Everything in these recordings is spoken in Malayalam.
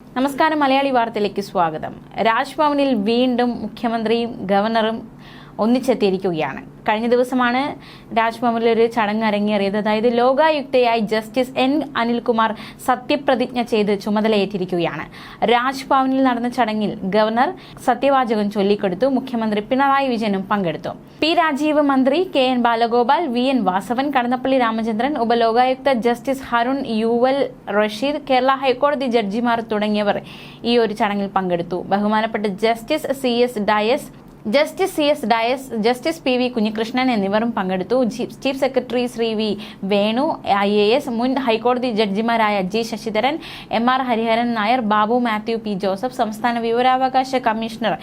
നമസ്കാരം മലയാളി വാർത്തയിലേക്ക് സ്വാഗതം. രാജ്ഭവനിൽ വീണ്ടും മുഖ്യമന്ത്രിയും ഗവർണറും ഒന്നിച്ചെത്തിയിരിക്കുകയാണ്. കഴിഞ്ഞ ദിവസമാണ് രാജ്ഭവനിൽ ഒരു ചടങ്ങ് അരങ്ങേറിയത്. അതായത് ലോകായുക്തയായി ജസ്റ്റിസ് എൻ അനിൽകുമാർ സത്യപ്രതിജ്ഞ ചെയ്ത് ചുമതലയേറ്റിരിക്കുകയാണ്. രാജ്ഭവനിൽ നടന്ന ചടങ്ങിൽ ഗവർണർ സത്യവാചകം ചൊല്ലിക്കൊടുത്തു. മുഖ്യമന്ത്രി പിണറായി വിജയനും പങ്കെടുത്തു. പി രാജീവ് മന്ത്രി K N Balagopal V N Vasavan Kadannappally Ramachandran Upalokayukta justice Harun Yuval Rasheed Kerala ഹൈക്കോടതി ജഡ്ജിമാർ തുടങ്ങിയവർ ഈ ഒരു ചടങ്ങിൽ പങ്കെടുത്തു. ബഹുമാനപ്പെട്ട justice C S Dias justice C S Dias justice P V Kunhikrishnan എന്നിവരും പങ്കെടുത്തു. Chief secretary Shri V Venu I A S മുൻ ഹൈക്കോടതി ജഡ്ജിമാരായ G Sasidharan M R Hariharan Nair Babu Mathew P Joseph സംസ്ഥാന വിവരാവകാശ കമ്മീഷണർ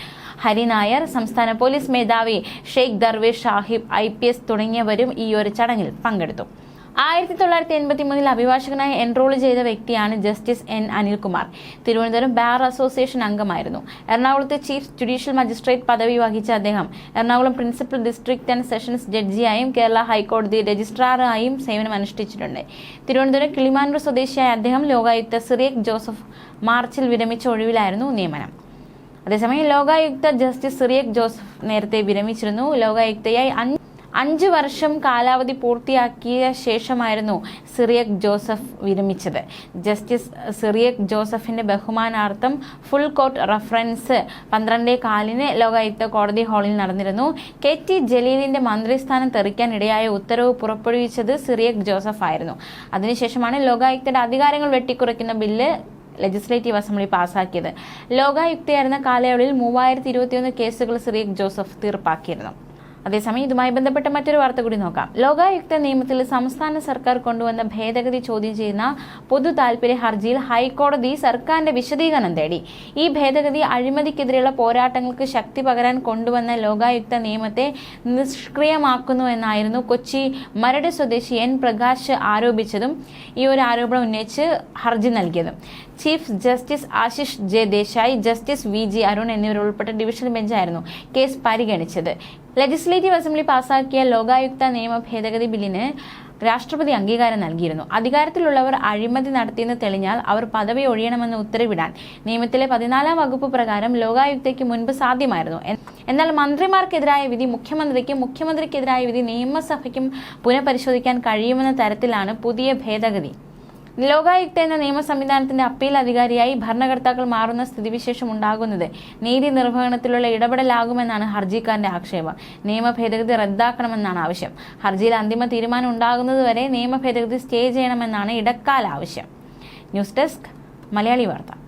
ഹരി നായർ സംസ്ഥാന പോലീസ് മേധാവി ഷെയ്ഖ് ദർവേഷ് ഷാഹിബ് ഐ തുടങ്ങിയവരും ഈ ഒരു ചടങ്ങിൽ പങ്കെടുത്തു. ആയിരത്തി തൊള്ളായിരത്തി എൺപത്തി മൂന്നിൽ അഭിഭാഷകനായി എൻറോൾ ചെയ്ത വ്യക്തിയാണ് justice N Anilkumar. Thiruvananthapuram bar association അംഗമായിരുന്നു. എറണാകുളത്തെ ചീഫ് ജുഡീഷ്യൽ മജിസ്ട്രേറ്റ് പദവി വഹിച്ച അദ്ദേഹം Ernakulam principal district and sessions ജഡ്ജിയായും Kerala ഹൈക്കോടതി രജിസ്ട്രാറായും സേവനമനുഷ്ഠിച്ചിട്ടുണ്ട്. തിരുവനന്തപുരം കിളിമാനൂർ സ്വദേശിയായ അദ്ദേഹം ലോകായുക്ത സിറിയക് ജോസഫ് മാർച്ചിൽ വിരമിച്ച ഒഴിവിലായിരുന്നു നിയമനം. അതേസമയം ലോകായുക്ത ജസ്റ്റിസ് സിറിയക് ജോസഫ് നേരത്തെ വിരമിച്ചിരുന്നു. ലോകായുക്തയായി അഞ്ച് അഞ്ച് വർഷം കാലാവധി പൂർത്തിയാക്കിയ ശേഷമായിരുന്നു സിറിയക് ജോസഫ് വിരമിച്ചത്. ജസ്റ്റിസ് സിറിയക് ജോസഫിന്റെ ബഹുമാനാർത്ഥം ഫുൾ കോർട്ട് റഫറൻസ് പന്ത്രണ്ടേ കാലിന് ലോകായുക്ത കോടതി ഹാളിൽ നടന്നിരുന്നു. കെ ടി ജലീലിന്റെ മന്ത്രിസ്ഥാനം തെറിക്കാൻ ഇടയായ ഉത്തരവ് പുറപ്പെടുവിച്ചത് സിറിയക് ജോസഫ് ആയിരുന്നു. അതിനുശേഷമാണ് ലോകായുക്തയുടെ അധികാരങ്ങൾ വെട്ടിക്കുറയ്ക്കുന്ന ബില്ല് ലെജിസ്ലേറ്റീവ് അസംബ്ലി പാസാക്കിയത്. ലോകായുക്തയായിരുന്ന കാലയളവിൽ മൂവായിരത്തി ഇരുപത്തിയൊന്ന് കേസുകൾ സിറിയക് ജോസഫ് തീർപ്പാക്കിയിരുന്നു. അതേസമയം ഇതുമായി ബന്ധപ്പെട്ട മറ്റൊരു വാർത്ത കൂടി നോക്കാം. ലോകായുക്ത നിയമത്തിൽ സംസ്ഥാന സർക്കാർ കൊണ്ടുവന്ന ഭേദഗതി ചോദ്യം ചെയ്യുന്ന പൊതു താൽപര്യ ഹർജിയിൽ ഹൈക്കോടതി സർക്കാരിന്റെ വിശദീകരണം തേടി. ഈ ഭേദഗതി അഴിമതിക്കെതിരെയുള്ള പോരാട്ടങ്ങൾക്ക് ശക്തി പകരാൻ കൊണ്ടുവന്ന ലോകായുക്ത നിയമത്തെ നിഷ്ക്രിയമാക്കുന്നു എന്നായിരുന്നു കൊച്ചി മരട് സ്വദേശി എൻ പ്രകാശ് ആരോപിച്ചതും ഈ ഒരു ആരോപണം ഉന്നയിച്ച് ഹർജി നൽകിയതും. Chief justice Ashish J Desai justice V G Arun എന്നിവരുൾപ്പെട്ട division ബെഞ്ചായിരുന്നു കേസ് പരിഗണിച്ചത്. ലെജിസ്ലേറ്റീവ് അസംബ്ലി പാസാക്കിയ ലോകായുക്ത നിയമ ഭേദഗതി ബില്ലിന് രാഷ്ട്രപതി അംഗീകാരം നൽകിയിരുന്നു. അധികാരത്തിലുള്ളവർ അഴിമതി നടത്തിയെന്ന് തെളിഞ്ഞാൽ അവർ പദവി ഒഴിയണമെന്ന് ഉത്തരവിടാൻ. നിയമത്തിലെ പതിനാലാം വകുപ്പ് പ്രകാരം ലോകായുക്തയ്ക്ക് മുൻപ് സാധ്യമായിരുന്നു. എന്നാൽ മന്ത്രിമാർക്കെതിരായ വിധി മുഖ്യമന്ത്രിക്കും മുഖ്യമന്ത്രിക്കെതിരായ വിധി നിയമസഭയ്ക്കും പുനഃപരിശോധിക്കാൻ കഴിയുമെന്ന തരത്തിലാണ് പുതിയ ഭേദഗതി. ലോകായുക്ത എന്ന നിയമ സംവിധാനത്തിന്റെ അപ്പീൽ അധികാരിയായി ഭരണകർത്താക്കൾ മാറുന്ന സ്ഥിതിവിശേഷം ഉണ്ടാകുന്നത് നീതി നിർവഹണത്തിലുള്ള ഇടപെടലാകുമെന്നാണ് ഹർജിക്കാരന്റെ ആക്ഷേപം. നിയമ ഭേദഗതി റദ്ദാക്കണമെന്നാണ് ആവശ്യം. ഹർജിയിൽ അന്തിമ തീരുമാനം ഉണ്ടാകുന്നതുവരെ നിയമ ഭേദഗതി സ്റ്റേ ചെയ്യണമെന്നാണ് ഇടക്കാല ആവശ്യം ന്യൂസ് ഡെസ്ക് മലയാളി വാർത്ത.